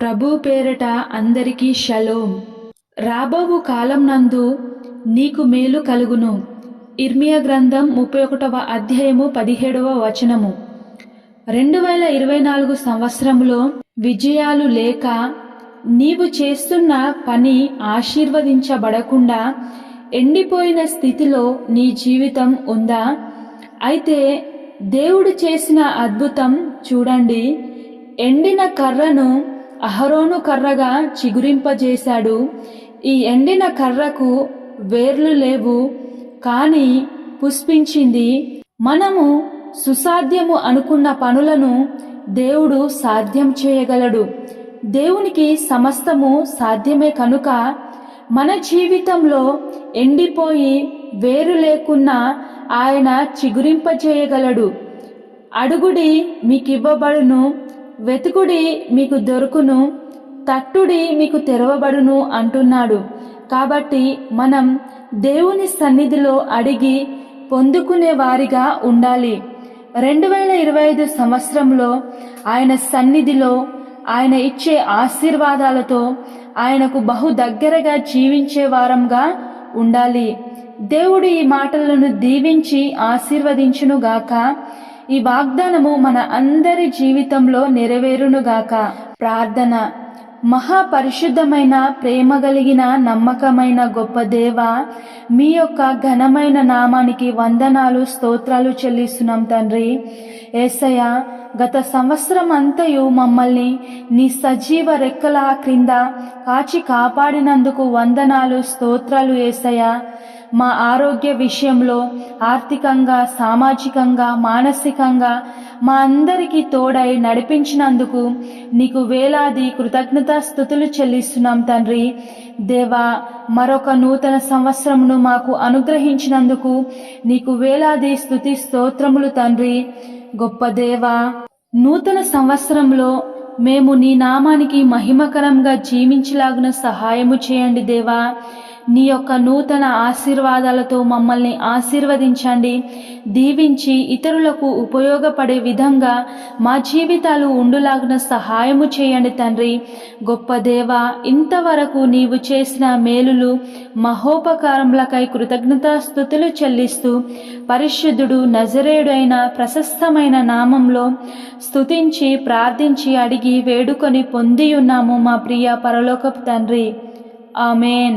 ప్రభు పేరట అందరికీ షలోం. రాబోవు కాలం నందు నీకు మేలు కలుగును. ఇర్మియా గ్రంథం ముప్పై ఒకటవ అధ్యాయము పదిహేడవ వచనము. రెండు వేల ఇరవై నాలుగు సంవత్సరంలో విజయాలు లేక నీవు చేస్తున్న పని ఆశీర్వదించబడకుండా ఎండిపోయిన స్థితిలో నీ జీవితం ఉందా? అయితే దేవుడు చేసిన అద్భుతం చూడండి. ఎండిన కర్రను అహరోను కర్రగా చిగురింపజేశాడు. ఈ ఎండిన కర్రకు వేర్లు లేవు కానీ పుష్పించింది. మనము సుసాధ్యము అనుకున్న పనులను దేవుడు సాధ్యం చేయగలడు. దేవునికి సమస్తము సాధ్యమే కనుక మన జీవితంలో ఎండిపోయి వేరు లేకున్నా ఆయన చిగురింపజేయగలడు. అడుగుడి మీకివ్వబడును. వెతుకుడి మీకు దొరుకును తట్టుడి మీకు తెరవబడును అంటున్నాడు. కాబట్టి మనం దేవుని సన్నిధిలో అడిగి పొందుకునే వారిగా ఉండాలి. రెండు వేల ఇరవై ఐదు సంవత్సరంలో ఆయన సన్నిధిలో ఆయన ఇచ్చే ఆశీర్వాదాలతో ఆయనకు బహు దగ్గరగా జీవించే వారంగా ఉండాలి. దేవుడు ఈ మాటలను దీవించి ఆశీర్వదించునుగాక. ఈ వాగ్దానము మన అందరి జీవితంలో నెరవేరునుగాక. ప్రార్థన. మహాపరిశుద్ధమైన ప్రేమ కలిగిన నమ్మకమైన గొప్ప దేవ మీ యొక్క ఘనమైన నామానికి వందనాలు స్తోత్రాలు చెల్లిస్తున్నాం తండ్రి. ఏసయ్య గత సంవత్సరం అంతయు మమ్మల్ని నీ సజీవ రెక్కల క్రింద కాచి కాపాడినందుకు వందనాలు స్తోత్రాలు ఏసయ్య. మా ఆరోగ్య విషయంలో ఆర్థికంగా సామాజికంగా మానసికంగా మా అందరికీ తోడై నడిపించినందుకు నీకు వేలాది కృతజ్ఞతాస్థుతులు చెల్లిస్తున్నాం తండ్రి. దేవా మరొక నూతన సంవత్సరమును మాకు అనుగ్రహించినందుకు నీకు వేలాది స్థుతి స్తోత్రములు తండ్రి. గొప్ప దేవా నూతన సంవత్సరంలో మేము నీ నామానికి మహిమకరంగా జీవించలాగున సహాయము చేయండి దేవా. నీ యొక్క నూతన ఆశీర్వాదాలతో మమ్మల్ని ఆశీర్వదించండి. దీవించి ఇతరులకు ఉపయోగపడే విధంగా మా జీవితాలు ఉండులాగిన సహాయము చేయండి తండ్రి. గొప్ప దేవ ఇంతవరకు నీవు చేసిన మేలులు మహోపకారములకై కృతజ్ఞతాస్థుతులు చెల్లిస్తూ పరిశుద్ధుడు నజరేయుడైన ప్రశస్తమైన నామంలో స్తుతించి ప్రార్థించి అడిగి వేడుకొని పొంది ఉన్నాము మా ప్రియ పరలోకపు తండ్రి. ఆమెన్.